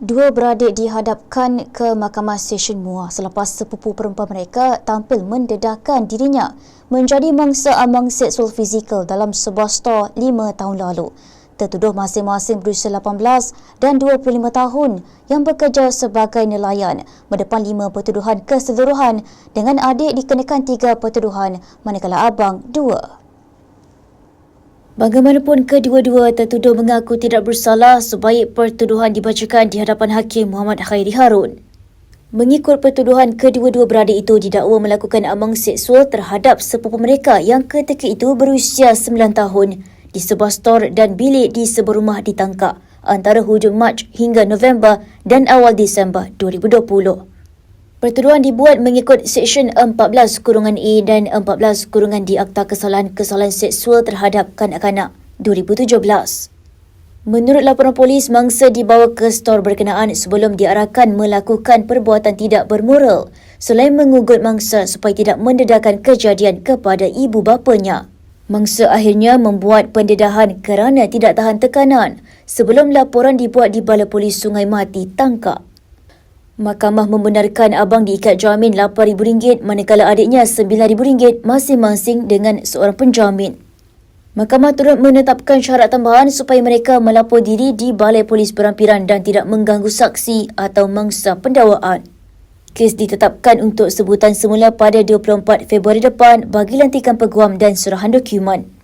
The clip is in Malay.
Dua beradik dihadapkan ke Mahkamah Session Muar selepas sepupu perempuan mereka tampil mendedahkan dirinya menjadi mangsa amang seksual fizikal dalam sebuah stor lima tahun lalu. Tertuduh masing-masing berusia 18 dan 25 tahun yang bekerja sebagai nelayan mendepan lima pertuduhan keseluruhan dengan adik dikenakan tiga pertuduhan manakala abang dua. Bagaimanapun kedua-dua tertuduh mengaku tidak bersalah sebaik pertuduhan dibacakan di hadapan Hakim Muhammad Khairi Harun. Mengikut pertuduhan, kedua-dua beradik itu didakwa melakukan amang seksual terhadap sepupu mereka yang ketika itu berusia 9 tahun di sebuah stor dan bilik di sebuah rumah ditangkap antara hujung Mac hingga November dan awal Disember 2020. Pertuduhan dibuat mengikut Seksyen 14 kurungan E dan 14 kurungan di Akta Kesalahan-Kesalahan Seksual Terhadap Kanak-Kanak 2017. Menurut laporan polis, mangsa dibawa ke stor berkenaan sebelum diarahkan melakukan perbuatan tidak bermoral selain mengugut mangsa supaya tidak mendedahkan kejadian kepada ibu bapanya. Mangsa akhirnya membuat pendedahan kerana tidak tahan tekanan sebelum laporan dibuat di Balai Polis Sungai Mati tangkap. Mahkamah membenarkan abang diikat jamin RM8,000 manakala adiknya RM9,000 masing-masing dengan seorang penjamin. Mahkamah turut menetapkan syarat tambahan supaya mereka melapor diri di Balai Polis Perampiran dan tidak mengganggu saksi atau mangsa pendakwaan. Kes ditetapkan untuk sebutan semula pada 24 Februari depan bagi lantikan peguam dan serahan dokumen.